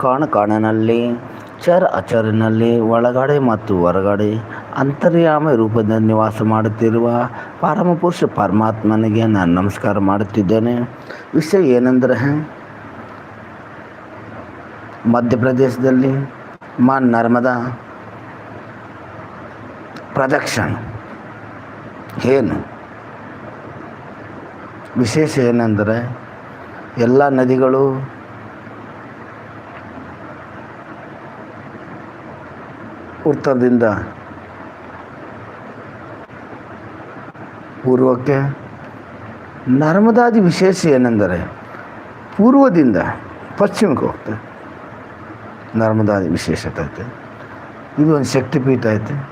ಕಾಣ ಕಾಣನಲ್ಲಿ ಚರ ಅಚರಿನಲ್ಲಿ, ಒಳಗಡೆ ಮತ್ತು ಹೊರಗಡೆ ಅಂತರ್ಯಾಮ ರೂಪದಲ್ಲಿ ನಿವಾಸ ಮಾಡುತ್ತಿರುವ ಪರಮಪುರುಷ ಪರಮಾತ್ಮನಿಗೆ ನಾನು ನಮಸ್ಕಾರ ಮಾಡುತ್ತಿದ್ದೇನೆ. ವಿಷಯ ಏನೆಂದರೆ, ಮಧ್ಯಪ್ರದೇಶದಲ್ಲಿ ಮಾ ನರ್ಮದಾ ಪ್ರದಕ್ಷಿಣ. ಏನು? ವಿಶೇಷ ಏನೆಂದರೆ, ಎಲ್ಲ ನದಿಗಳು ಉತ್ತರದಿಂದ ಪೂರ್ವಕ್ಕೆ ನರ್ಮದಾದಿ ವಿಶೇಷ ಏನೆಂದರೆ ಪೂರ್ವದಿಂದ ಪಶ್ಚಿಮಕ್ಕೆ ಹೋಗ್ತದೆ. ನರ್ಮದಾದಿ ವಿಶೇಷತೆ ಐತೆ. ಇದು ಒಂದು ಶಕ್ತಿಪೀಠ ಐತೆ.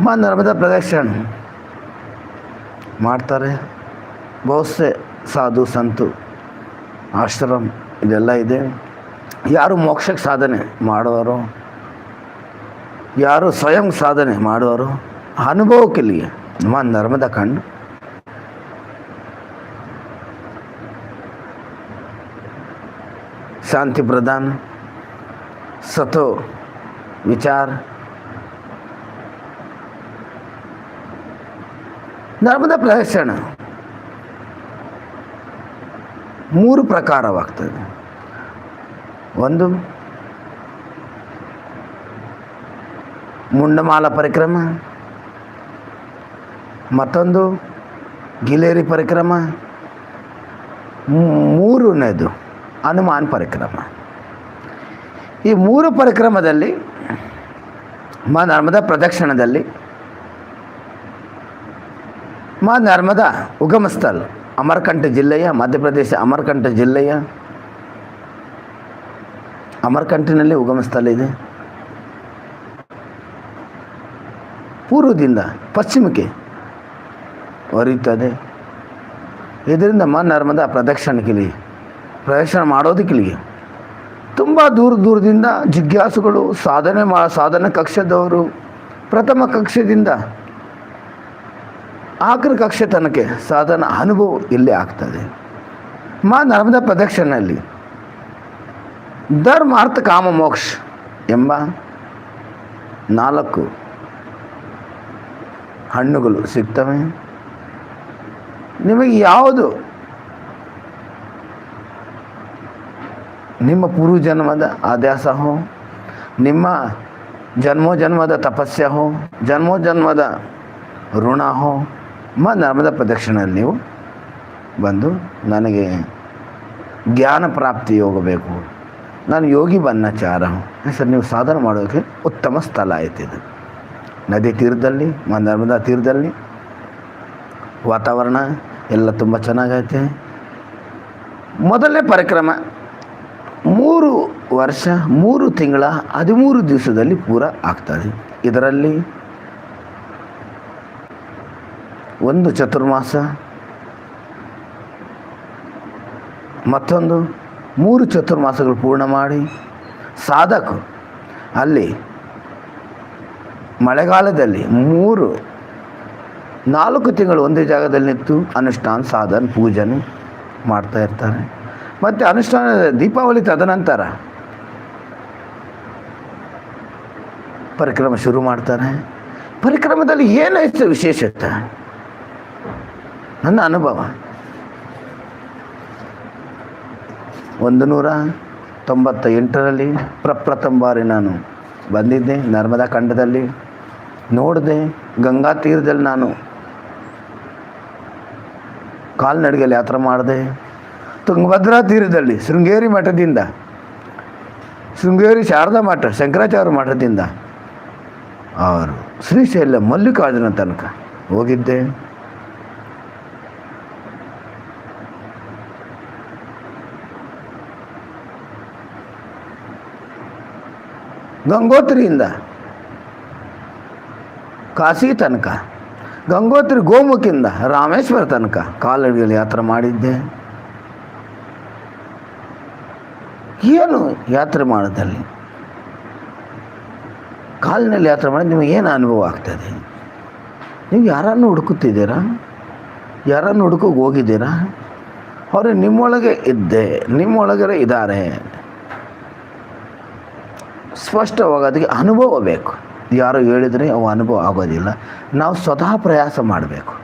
ಮಾ ನರ್ಮದಾ ಪ್ರದಕ್ಷಿಣೆ ಮಾಡ್ತಾರೆ. ಬಹುಸೆ ಸಾಧು, ಸಂತು, ಆಶ್ರಮ ಇದೆಲ್ಲ ಇದೆ. ಯಾರು ಮೋಕ್ಷಕ್ಕೆ ಸಾಧನೆ ಮಾಡುವವರು ಯಾರು ಸ್ವಯಂ ಸಾಧನೆ ಮಾಡುವರು ಅನುಭವಕ್ಕಿಲ್ಲಿಗೆ ನಮ್ಮ ನರ್ಮದ ಕಂಡು. ಶಾಂತಿ ಪ್ರದಾನ ಸತೋ ವಿಚಾರ. ನರ್ಮದ ಪ್ರದರ್ಶನ. ಮೂರು ಪ್ರಕಾರವಾಗ್ತದೆ. ಒಂದು ಮುಂಡಮಾಲ ಪರಿಕ್ರಮ ಮತ್ತೊಂದು ಗಿಲೇರಿ ಪರಿಕ್ರಮ ಮೂರನೇದು ಹನುಮಾನ್ ಪರಿಕ್ರಮ ಈ ಮೂರು ಪರಿಕ್ರಮದಲ್ಲಿ, ಮಾ ನರ್ಮದಾ ಪ್ರದಕ್ಷಿಣದಲ್ಲಿ, ಮಾ ನರ್ಮದಾ ಉಗಮ ಸ್ಥಳ ಅಮರ್ಕಂಠ ಜಿಲ್ಲೆಯ, ಮಧ್ಯಪ್ರದೇಶ ಅಮರ್ಕಂಠ ಜಿಲ್ಲೆಯ, ಅಮರ್ಕಂಠಿನಲ್ಲಿ ಉಗಮ ಸ್ಥಳ ಇದೆ. ಪೂರ್ವದಿಂದ ಪಶ್ಚಿಮಕ್ಕೆ ಹರಿಯುತ್ತದೆ. ಇದರಿಂದ ಮ ನರ್ಮದ ಪ್ರದಕ್ಷಿಣಕ್ಕಿಲಿ ಪ್ರದರ್ಶನ ಮಾಡೋದಕ್ಕಿಲ್ಲಿಗೆ ತುಂಬ ದೂರ ದೂರದಿಂದ ಜಿಜ್ಞಾಸುಗಳು, ಸಾಧನೆ ಮಾ, ಸಾಧನ ಕಕ್ಷದವರು, ಪ್ರಥಮ ಕಕ್ಷದಿಂದ ಆಖರಿ ಕಕ್ಷೆ ತನಕ ಸಾಧನ ಅನುಭವ ಇಲ್ಲೇ ಆಗ್ತದೆ. ಮಾ ನರ್ಮದಾ ಪ್ರದಕ್ಷಿಣೆಯಲ್ಲಿ ಧರ್ಮ ಅರ್ಥ ಕಾಮ ಮೋಕ್ಷ ಎಂಬ ನಾಲ್ಕು ಹಣ್ಣುಗಳು ಸಿಗ್ತವೆ? ನಿಮಗೆ ಯಾವುದು? ನಿಮ್ಮ ಪೂರ್ವಜನ್ಮದ ಆದ್ಯಾಸ ಹೋ ನಿಮ್ಮ ಜನ್ಮೋ ಜನ್ಮದ ತಪಸ್ಯ ಹೋ ಜನ್ಮೋ ಜನ್ಮದ ಋಣ ಹೋ ಮ ನರ್ಮದ ಪ್ರದಕ್ಷಿಣೆಯಲ್ಲಿ ನೀವು ಬಂದು ನನಗೆ ಜ್ಞಾನ ಪ್ರಾಪ್ತಿ ಯೋಗ ಬೇಕು. ನಾನು ಯೋಗಿ ಬನ್ನಚಾರ. ಸರ್, ನೀವು ಸಾಧನೆ ಮಾಡೋಕ್ಕೆ ಉತ್ತಮ ಸ್ಥಳ ಆಯ್ತಿದೆ ನದಿ ತೀರದಲ್ಲಿ ನರ್ಮದಾ ತೀರದಲ್ಲಿ. ವಾತಾವರಣ ಎಲ್ಲ ತುಂಬ ಚೆನ್ನಾಗೈತೆ. ಮೊದಲನೇ ಪರಿಕ್ರಮ, ಮೂರು ವರ್ಷ, ಮೂರು ತಿಂಗಳ, ಹದಿಮೂರು ದಿವಸದಲ್ಲಿ ಪೂರ ಆಗ್ತದೆ. ಇದರಲ್ಲಿ ಒಂದು ಚತುರ್ಮಾಸ, ಮತ್ತೊಂದು ಮೂರು ಚತುರ್ಮಾಸಗಳು ಪೂರ್ಣ ಮಾಡಿ, ಸಾಧಕರು ಅಲ್ಲಿ ಮಳೆಗಾಲದಲ್ಲಿ ಮೂರು, ನಾಲ್ಕು ತಿಂಗಳು ಒಂದೇ ಜಾಗದಲ್ಲಿ ನಿಂತು ಅನುಷ್ಠಾನ, ಸಾಧನ, ಪೂಜನೆ ಮಾಡ್ತಾ ಇರ್ತಾರೆ. ಮತ್ತು ಅನುಷ್ಠಾನ ದೀಪಾವಳಿ ತದನಂತರ ಪರಿಕ್ರಮ ಶುರು ಮಾಡ್ತಾರೆ. ಪರಿಕ್ರಮದಲ್ಲಿ ಏನು ಹೆಚ್ಚು ವಿಶೇಷತೆ? ನನ್ನ ಅನುಭವ. ಒಂದು ನೂರ ತೊಂಬತ್ತ ಎಂಟರಲ್ಲಿ ಪ್ರಪ್ರಥಮ ಬಾರಿ ನಾನು ಬಂದಿದ್ದೆ, ನರ್ಮದಾ ಖಂಡದಲ್ಲಿ ನೋಡಿದೆ, ಗಂಗಾ ತೀರದಲ್ಲಿ ನಾನು ಕಾಲ್ನಡಿಗೆಯಲ್ಲಿ ಯಾತ್ರೆ ಮಾಡಿದೆ. ತುಂಗಭದ್ರಾ ತೀರದಲ್ಲಿ ಶೃಂಗೇರಿ ಮಠದಿಂದ, ಶೃಂಗೇರಿ ಶಾರದಾ ಮಠ, ಶಂಕರಾಚಾರ್ಯ ಮಠದಿಂದ ಅವರು ಶ್ರೀಶೈಲ ಮಲ್ಲಿಕಾರ್ಜುನ ತನಕ ಹೋಗಿದ್ದೆ. ಗಂಗೋತ್ರಿಯಿಂದ. ಕಾಶಿ ತನಕ, ಗಂಗೋತ್ರಿ ಗೋಮುಖಿಂದ ರಾಮೇಶ್ವರ ತನಕ ಕಾಲಡಿಯಲ್ಲಿ ಯಾತ್ರೆ ಮಾಡಿದ್ದೆ. ಏನು ಯಾತ್ರೆ ಮಾಡೋದಲ್ಲಿ ಕಾಲಿನಲ್ಲಿ ಯಾತ್ರೆ ಮಾಡಿ ನಿಮಗೆ ಏನು ಅನುಭವ ಆಗ್ತದೆ? ನೀವು ಯಾರನ್ನು ಹುಡುಕುತ್ತಿದ್ದೀರಾ? ಯಾರನ್ನು ಹುಡುಕೋಗಿ ಹೋಗಿದ್ದೀರಾ? ಅವರು ನಿಮ್ಮೊಳಗೆ ಇದ್ದೆ ನಿಮ್ಮೊಳಗಡೆ ಇದ್ದಾರೆ. ಸ್ಪಷ್ಟವಾಗಿ ಅದಕ್ಕೆ ಅನುಭವ ಬೇಕು. ಯಾರು ಹೇಳಿದರೆ ಅವು ಅನುಭವ ಆಗೋದಿಲ್ಲ. ನಾವು ಸ್ವತಃ ಪ್ರಯಾಸ ಮಾಡಬೇಕು.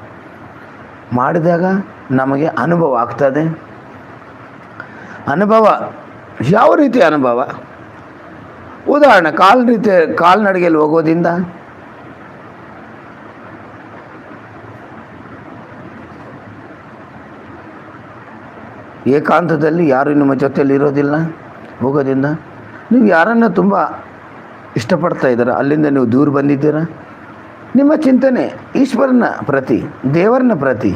ಮಾಡಿದಾಗ ನಮಗೆ ಅನುಭವ ಆಗ್ತದೆ. ಅನುಭವ ಯಾವ ರೀತಿ ಅನುಭವ? ಉದಾಹರಣೆ, ಕಾಲ್ ರೀತಿ ಕಾಲ್ನಡಿಗೆಯಲ್ಲಿ ಹೋಗೋದಿಂದ ಏಕಾಂತದಲ್ಲಿ ಯಾರು ನಿಮ್ಮ ಜೊತೆಯಲ್ಲಿ ಇರೋದಿಲ್ಲ? ಹೋಗೋದ್ರಿಂದ? ನೀವು ಯಾರನ್ನು ತುಂಬ ಇಷ್ಟಪಡ್ತಾ ಇದ್ದೀರಾ? ಅಲ್ಲಿಂದ ನೀವು ದೂರ ಬಂದಿದ್ದೀರಾ? ನಿಮ್ಮ ಚಿಂತನೆ, ಈಶ್ವರನ ಪ್ರತಿ ದೇವರನ್ನ ಪ್ರತಿ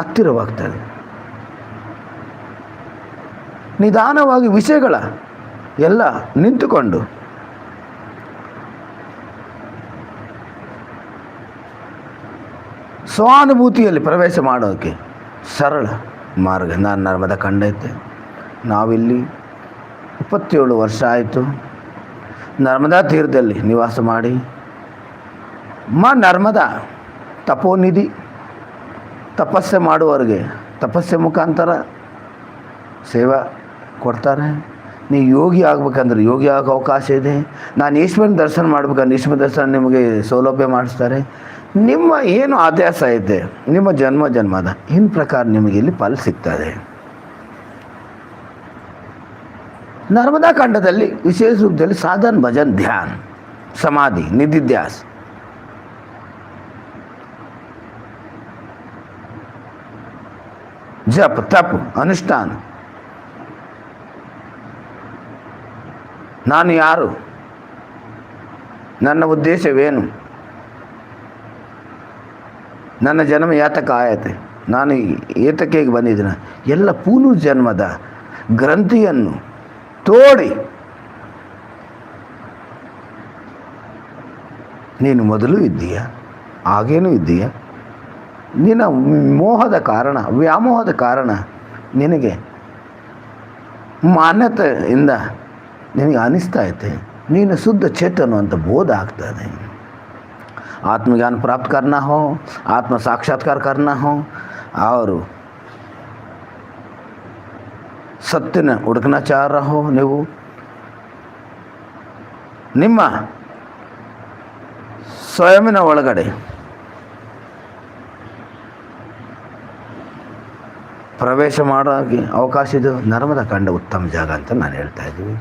ಹತ್ತಿರವಾಗ್ತದೆ ನಿಧಾನವಾಗಿ ವಿಷಯಗಳ ಎಲ್ಲ ನಿಂತುಕೊಂಡು ಸ್ವಾನುಭೂತಿಯಲ್ಲಿ ಪ್ರವೇಶ ಮಾಡೋಕ್ಕೆ ಸರಳ ಮಾರ್ಗ. ನಾನು ನರ್ಮದ ಕಂಡೈತೆ ನಾವಿಲ್ಲಿ ಇಪ್ಪತ್ತೇಳು ವರ್ಷ ಆಯಿತು. ನರ್ಮದಾ ತೀರದಲ್ಲಿ ನಿವಾಸ ಮಾಡಿ. ಮಾ ನರ್ಮದಾ ತಪೋನಿಧಿ ತಪಸ್ಸೆ ಮಾಡುವವರಿಗೆ ತಪಸ್ಸೆ ಮುಖಾಂತರ ಸೇವಾ ಕೊಡ್ತಾರೆ. ನೀವು ಯೋಗಿ ಆಗ್ಬೇಕಂದ್ರೆ ಯೋಗಿ ಆಗೋ ಅವಕಾಶ ಇದೆ. ನಾನು ಈಶ್ವರನ ದರ್ಶನ ಮಾಡ್ಬೇಕಂದ್ರೆ ಈಶ್ವರ ದರ್ಶನ ನಿಮಗೆ ಸೌಲಭ್ಯ ಮಾಡಿಸ್ತಾರೆ. ನಿಮ್ಮ ಏನು ಆದ್ಯಾಸ ಇದೆ, ನಿಮ್ಮ ಜನ್ಮ ಜನ್ಮದ ಇನ್ ಪ್ರಕಾರ ನಿಮಗೆ ಇಲ್ಲಿ ಫಲ ಸಿಗ್ತದೆ. ನರ್ಮದಾ ಖಂಡದಲ್ಲಿ ವಿಶೇಷ ರೂಪದಲ್ಲಿ ಸಾಧನ್ ಭಜನ್ ಧ್ಯಾನ್, ಸಮಾಧಿ, ನಿಧಿಧ್ಯಾಸ್. ಜಪ್, ತಪ್, ಅನುಷ್ಠಾನ. ನಾನು ಯಾರು? ನನ್ನ ಉದ್ದೇಶವೇನು? ನನ್ನ ಜನ್ಮ ಯಾತಕ ಆಯತೆ? ನಾನು ಏತಕ್ಕೆ ಬಂದಿದ್ದೀನ? ಎಲ್ಲ ಪೂನು ಜನ್ಮದ ಗ್ರಂಥಿಯನ್ನು ತೋಡಿ ನೀನು ಮೊದಲು ಇದ್ದೀಯ ಆಗೇನೂ ಇದ್ದೀಯ ನಿನ್ನ ಮೋಹದ ಕಾರಣ ವ್ಯಾಮೋಹದ ಕಾರಣ ನಿನಗೆ ಮಾನ್ಯತೆಯಿಂದ ನಿನಗೆ ಅನಿಸ್ತಾ ಐತೆ ನೀನು ಶುದ್ಧ ಚೇತನು ಅಂತ ಬೋಧ ಆಗ್ತದೆ आत्मज्ञान प्राप्त करना हो आत्म साक्षात्कार करना हो और ಸತ್ಯನ ಹುಡುಕನ ಚಾರ ಹೋ ನೀವು? ನಿಮ್ಮ ಸ್ವಯಂನ ಒಳಗಡೆ ಪ್ರವೇಶ ಮಾಡೋಕ್ಕೆ ಅವಕಾಶ ಇದು. ನರ್ಮದಾ ಖಂಡ ಉತ್ತಮ ಜಾಗ ಅಂತ ನಾನು ಹೇಳ್ತಾ ಇದ್ದೀವಿ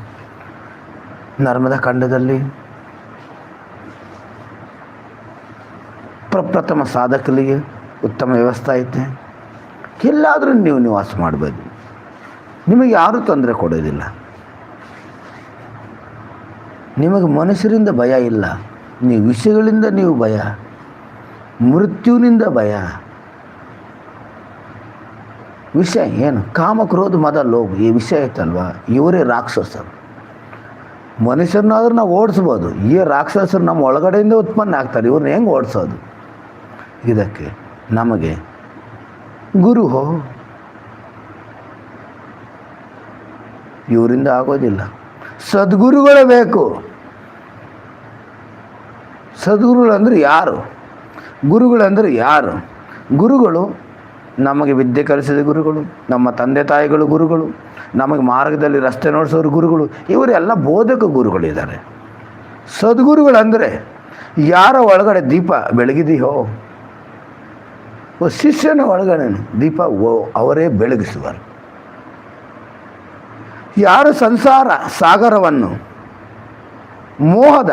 ನರ್ಮದಾ ಖಂಡದಲ್ಲಿ ಪ್ರಪ್ರಥಮ ಸಾಧಕರಿಗೆ ಉತ್ತಮ ವ್ಯವಸ್ಥೆ ಐತೆ. ಎಲ್ಲಾದರೂ ನೀವು ನಿವಾಸ ಮಾಡ್ಬೋದು. ನಿಮಗೆ ಯಾರೂ ತೊಂದರೆ ಕೊಡೋದಿಲ್ಲ. ನಿಮಗೆ ಮನುಷ್ಯರಿಂದ ಭಯ ಇಲ್ಲ. ನೀವು ವಿಷಯಗಳಿಂದ ನೀವು ಭಯ. ಮೃತ್ಯುವಿನಿಂದ ಭಯ. ವಿಷಯ ಏನು? ಕಾಮ, ಕ್ರೋಧ, ಮದ, ಲೋಭ, ಈ ವಿಷಯ ಐತಲ್ವ? ಇವರೇ ರಾಕ್ಷಸರು. ಮನುಷ್ಯರನ್ನಾದ್ರೂ ನಾವು ಓಡಿಸ್ಬೋದು. ಈ ರಾಕ್ಷಸರು ನಮ್ಮ ಒಳಗಡೆಯಿಂದ ಉತ್ಪನ್ನ ಆಗ್ತಾರೆ. ಇವ್ರನ್ನ ಹೆಂಗೆ ಓಡಿಸೋದು? ಇದಕ್ಕೆ ನಮಗೆ ಗುರು ಇವರಿಂದ ಆಗೋದಿಲ್ಲ. ಸದ್ಗುರುಗಳೇ ಬೇಕು. ಸದ್ಗುರುಗಳಂದ್ರೆ ಯಾರು? ಗುರುಗಳಂದ್ರೆ ಯಾರು? ಗುರುಗಳು ನಮಗೆ ವಿದ್ಯೆ ಕಲಿಸಿದ ಗುರುಗಳು, ನಮ್ಮ ತಂದೆ ತಾಯಿಗಳು ಗುರುಗಳು, ನಮಗೆ ಮಾರ್ಗದಲ್ಲಿ ರಸ್ತೆ ನೋಡಿಸೋರು ಗುರುಗಳು, ಇವರೆಲ್ಲ ಬೋಧಕ ಗುರುಗಳಿದ್ದಾರೆ. ಸದ್ಗುರುಗಳಂದರೆ ಯಾರ ಒಳಗಡೆ ದೀಪ ಬೆಳಗಿದೆಯೋ ಶಿಷ್ಯನ ಒಳಗಡೆ ದೀಪ ಓ ಅವರೇ ಬೆಳಗಿಸುವರು. ಯಾರು ಸಂಸಾರ ಸಾಗರವನ್ನು, ಮೋಹದ,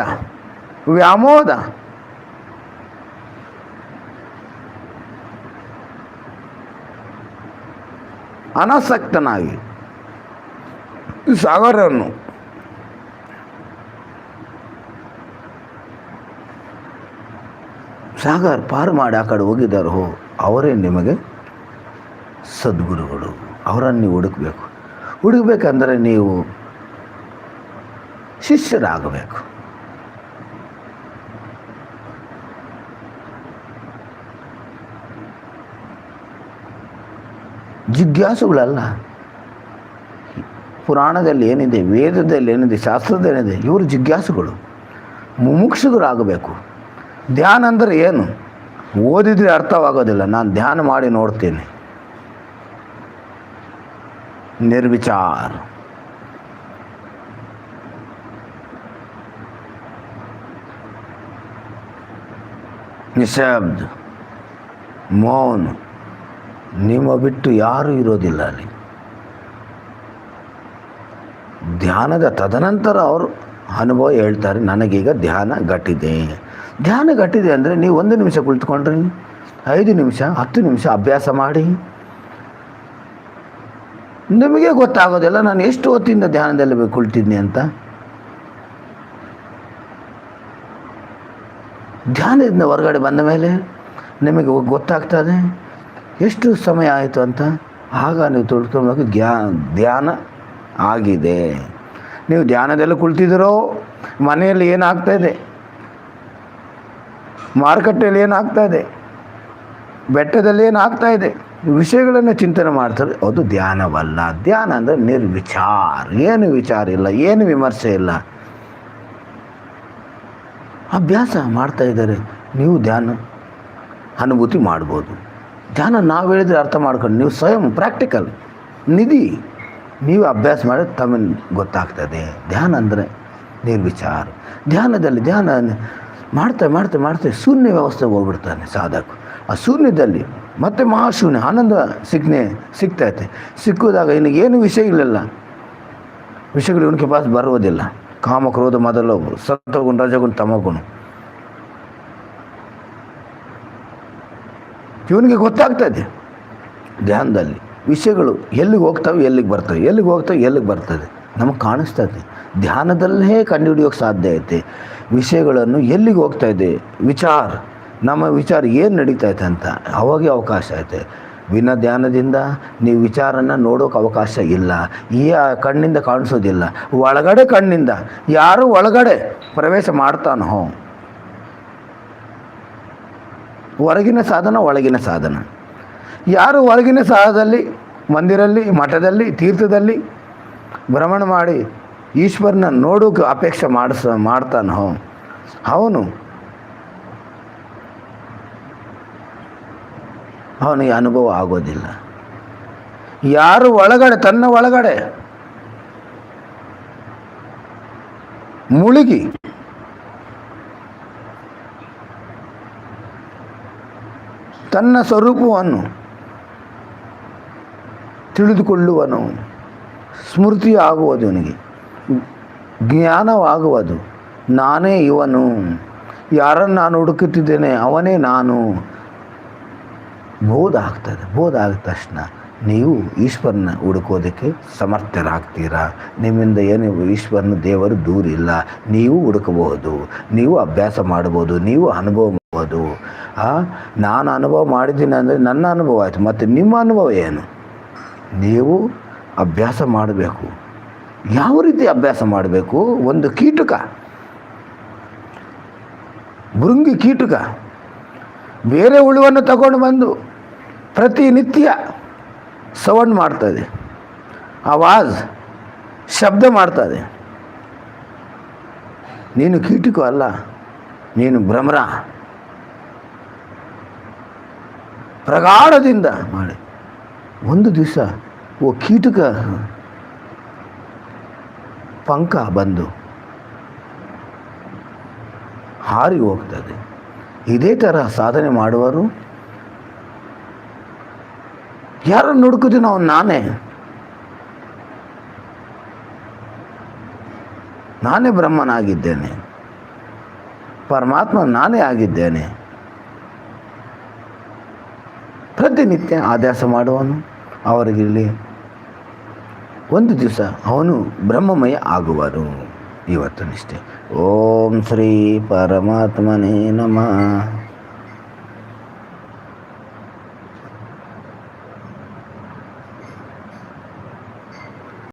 ವ್ಯಾಮೋಹದ, ಅನಾಸಕ್ತನಾಗಿ ಸಾಗರವನ್ನು ಸಾಗರ್ ಪಾರು ಮಾಡಿ ಆ ಕಡೆ ಹೋಗಿದ್ದಾರೆ, ಅವರೇ ನಿಮಗೆ ಸದ್ಗುರುಗಳು, ಅವರನ್ನು ಹುಡುಕಬೇಕು. ಹುಡುಕಬೇಕಂದ್ರೆ ನೀವು ಶಿಷ್ಯರಾಗಬೇಕು. ಜಿಜ್ಞಾಸುಗಳಲ್ಲ. ಪುರಾಣದಲ್ಲಿ ಏನಿದೆ, ವೇದದಲ್ಲಿ ಏನಿದೆ, ಶಾಸ್ತ್ರದಲ್ಲಿ ಏನಿದೆ, ಇವರು ಜಿಜ್ಞಾಸುಗಳು. ಮುಮುಕ್ಷುಗರಾಗಬೇಕು ಧ್ಯಾನ ಅಂದರೆ ಏನು? ಓದಿದರೆ ಅರ್ಥವಾಗೋದಿಲ್ಲ. ನಾನು ಧ್ಯಾನ ಮಾಡಿ ನೋಡ್ತೀನಿ. निर्विचार ನಿಶಬ್ದ ಮೌನ್ ನಿಮ್ಮ ಬಿಟ್ಟು ಯಾರೂ ಇರೋದಿಲ್ಲ ಅಲ್ಲಿ ಧ್ಯಾನದ ತದನಂತರ ಅವರು ಅನುಭವ ಹೇಳ್ತಾರೆ ನನಗೀಗ ಧ್ಯಾನ ಗಟ್ಟಿದೆ ಧ್ಯಾನ ಗಟ್ಟಿದೆ ಅಂದರೆ ನೀವು ಒಂದು ನಿಮಿಷ ಕುಳಿತುಕೊಂಡ್ರಿ ಐದು ನಿಮಿಷ ಹತ್ತು ನಿಮಿಷ ಅಭ್ಯಾಸ ಮಾಡಿ ನಿಮಗೆ ಗೊತ್ತಾಗೋದಿಲ್ಲ, ನಾನು ಎಷ್ಟು ಹೊತ್ತಿಂದ ಧ್ಯಾನದಲ್ಲಿ ಕುಳಿತಿದ್ನಿ ಅಂತ. ಧ್ಯಾನದಿಂದ ಹೊರಗಡೆ ಬಂದ ಮೇಲೆ ನಿಮಗೆ ಗೊತ್ತಾಗ್ತದೆ ಎಷ್ಟು ಸಮಯ ಆಯಿತು ಅಂತ. ಆಗ ನೀವು ತಿಳ್ಕೊಬೇಕು ಧ್ಯಾ ಧ್ಯಾನ ಆಗಿದೆ. ನೀವು ಧ್ಯಾನದಲ್ಲಿ ಕುಳಿತಿದ್ದೀರೋ, ಮನೆಯಲ್ಲಿ ಏನಾಗ್ತಾ ಇದೆ? ಮಾರುಕಟ್ಟೆಯಲ್ಲಿ ಏನಾಗ್ತಾ ಇದೆ? ಬೆಟ್ಟದಲ್ಲಿ ಏನಾಗ್ತಾ ಇದೆ? ವಿಷಯಗಳನ್ನು ಚಿಂತನೆ ಮಾಡ್ತಾರೆ, ಅದು ಧ್ಯಾನವಲ್ಲ. ಧ್ಯಾನ ಅಂದರೆ ನಿರ್ವಿಚಾರ. ಏನು ವಿಚಾರ ಇಲ್ಲ, ಏನು ವಿಮರ್ಶೆ ಇಲ್ಲ. ಅಭ್ಯಾಸ ಮಾಡ್ತಾ ಇದ್ದಾರೆ. ನೀವು ಧ್ಯಾನ ಅನುಭೂತಿ ಮಾಡ್ಬೋದು. ಧ್ಯಾನ ನಾವು ಹೇಳಿದರೆ ಅರ್ಥ ಮಾಡ್ಕೊಂಡು, ನೀವು ಸ್ವಯಂ ಪ್ರಾಕ್ಟಿಕಲ್ ನಿಧಿ. ನೀವು ಅಭ್ಯಾಸ ಮಾಡಿದ್ರೆ ತಮಗೆ ಗೊತ್ತಾಗ್ತದೆ. ಧ್ಯಾನ ಅಂದರೆ ನಿರ್ವಿಚಾರ. ಧ್ಯಾನದಲ್ಲಿ ಧ್ಯಾನ ಮಾಡ್ತಾ ಮಾಡ್ತಾ ಮಾಡ್ತಾ ಶೂನ್ಯ ವ್ಯವಸ್ಥೆಗೆ ಹೋಗ್ಬಿಡ್ತಾನೆ ಸಾಧಕ. ಆ ಶೂನ್ಯದಲ್ಲಿ ಮತ್ತೆ ಮಹಾಶೂನ್ಯ, ಆನಂದ ಸಿಗ್ನೆ, ಸಿಗ್ತೈತೆ. ಸಿಕ್ಕೋದಾಗ ಇನ್ನು ಏನು ವಿಷಯ ಇಲ್ಲಲ್ಲ. ವಿಷಯಗಳು ಇವನಿಗೆ ಪಾಸ್ ಬರುವುದಿಲ್ಲ. ಕಾಮ, ಕ್ರೋಧ ಮೊದಲು ಸತ್ವಗುಣ, ರಜಗುಣ, ತಮಗುಣ. ಇವನಿಗೆ ಗೊತ್ತಾಗ್ತದೆ. ಧ್ಯಾನದಲ್ಲಿ ವಿಷಯಗಳು ಎಲ್ಲಿಗೆ ಹೋಗ್ತವೆ, ಎಲ್ಲಿಗೆ ಬರ್ತವೆ, ಎಲ್ಲಿಗೆ ಹೋಗ್ತವೆ, ಎಲ್ಲಿಗೆ ಬರ್ತದೆ. ನಮಗೆ ಕಾಣಿಸ್ತದೆ. ಧ್ಯಾನದಲ್ಲೇ ಕಂಡುಹಿಡಿಯೋಕೆ ಸಾಧ್ಯ ಐತೆ. ವಿಷಯಗಳನ್ನು ಎಲ್ಲಿಗೆ ಹೋಗ್ತಾ ಇದೆ? ವಿಚಾರ. ನಮ್ಮ ವಿಚಾರ ಏನು ನಡೀತಾ ಐತೆ ಅಂತ ಅವಾಗೆ ಅವಕಾಶ ಐತೆ ವಿನ ಧ್ಯಾನದಿಂದ ನೀವು ವಿಚಾರನ ನೋಡೋಕೆ ಅವಕಾಶ ಇಲ್ಲ. ಈ ಕಣ್ಣಿಂದ ಕಾಣಿಸೋದಿಲ್ಲ. ಒಳಗಡೆ ಕಣ್ಣಿಂದ ಯಾರು ಒಳಗಡೆ ಪ್ರವೇಶ ಮಾಡ್ತಾನೋ? ಹೊರಗಿನ ಸಾಧನ, ಒಳಗಿನ ಸಾಧನ. ಯಾರು ಹೊರಗಿನ ಸಾಧದಲ್ಲಿ, ಮಂದಿರಲ್ಲಿ, ಮಠದಲ್ಲಿ, ತೀರ್ಥದಲ್ಲಿ ಭ್ರಮಣ ಮಾಡಿ ಈಶ್ವರನ ನೋಡೋಕೆ ಅಪೇಕ್ಷೆ ಮಾಡಿಸ, ಮಾಡ್ತಾನೋ? ಅವನು ಅವನಿಗೆ ಅನುಭವ ಆಗೋದಿಲ್ಲ. ಯಾರು ಒಳಗಡೆ, ತನ್ನ ಒಳಗಡೆ ಮುಳುಗಿ ತನ್ನ ಸ್ವರೂಪವನ್ನು ತಿಳಿದುಕೊಳ್ಳುವನು ಸ್ಮೃತಿ ಆಗುವುದು ಅವನಿಗೆ ಜ್ಞಾನವಾಗುವುದು. ನಾನೇ ಇವನು. ಯಾರನ್ನು ನಾನು ಹುಡುಕುತ್ತಿದ್ದೇನೆ? ಅವನೇ ನಾನು. ಬೋಧ ಆಗ್ತದೆ ಬೋಧ ಆದ ತಕ್ಷಣ ನೀವು ಈಶ್ವರನ ಹುಡುಕೋದಕ್ಕೆ ಸಮರ್ಥರಾಗ್ತೀರಾ? ನಿಮ್ಮಿಂದ ಏನು ಈಶ್ವರನ ದೇವರು ದೂರ ಇಲ್ಲ. ನೀವು ಹುಡುಕಬಹುದು, ನೀವು ಅಭ್ಯಾಸ ಮಾಡ್ಬೋದು ನೀವು ಅನುಭವ ಮಾಡ್ಬೋದು ನಾನು ಅನುಭವ ಮಾಡಿದ್ದೀನಿ ಅಂದರೆ ನನ್ನ ಅನುಭವ ಆಯಿತು, ಮತ್ತು ನಿಮ್ಮ ಅನುಭವ ಏನು? ನೀವು ಅಭ್ಯಾಸ ಮಾಡಬೇಕು. ಯಾವ ರೀತಿ ಅಭ್ಯಾಸ ಮಾಡಬೇಕು? ಒಂದು ಕೀಟಕ. ಭೃಂಗಿ ಕೀಟಕ. ಬೇರೆ ಹುಳುವನ್ನು ತಗೊಂಡು ಬಂದು ಪ್ರತಿನಿತ್ಯ ಸೌಂಡ್ ಮಾಡ್ತದೆ ಆವಾಜ್ ಶಬ್ದ ಮಾಡ್ತದೆ ನೀನು ಕೀಟಕ ಅಲ್ಲ, ನೀನು ಭ್ರಮರ. ಪ್ರಗಾಢದಿಂದ ಮಾಡಿ. ಒಂದು ದಿವಸ ಓ ಕೀಟಕ ಪಂಕ ಬಂದು ಹಾರಿ ಹೋಗ್ತದೆ. ಇದೇ ಥರ ಸಾಧನೆ ಮಾಡುವರು. ಯಾರನ್ನು ಹುಡುಕುತ್ತೀನಿ ಅವನು ನಾನೇ. ನಾನೇ ಬ್ರಹ್ಮನಾಗಿದ್ದೇನೆ. ಪರಮಾತ್ಮ ನಾನೇ ಆಗಿದ್ದೇನೆ. ಪ್ರತಿನಿತ್ಯ ಆದ್ಯಾಸ ಮಾಡುವನು. ಅವರಿಗಿರಲಿ. ಒಂದು ದಿವಸ ಅವನು ಬ್ರಹ್ಮಮಯ ಆಗುವರು. ಇವತ್ತು ನಿಷ್ಠೆ ಓಂ ಶ್ರೀ ಪರಮಾತ್ಮನೇ ನಮಃ.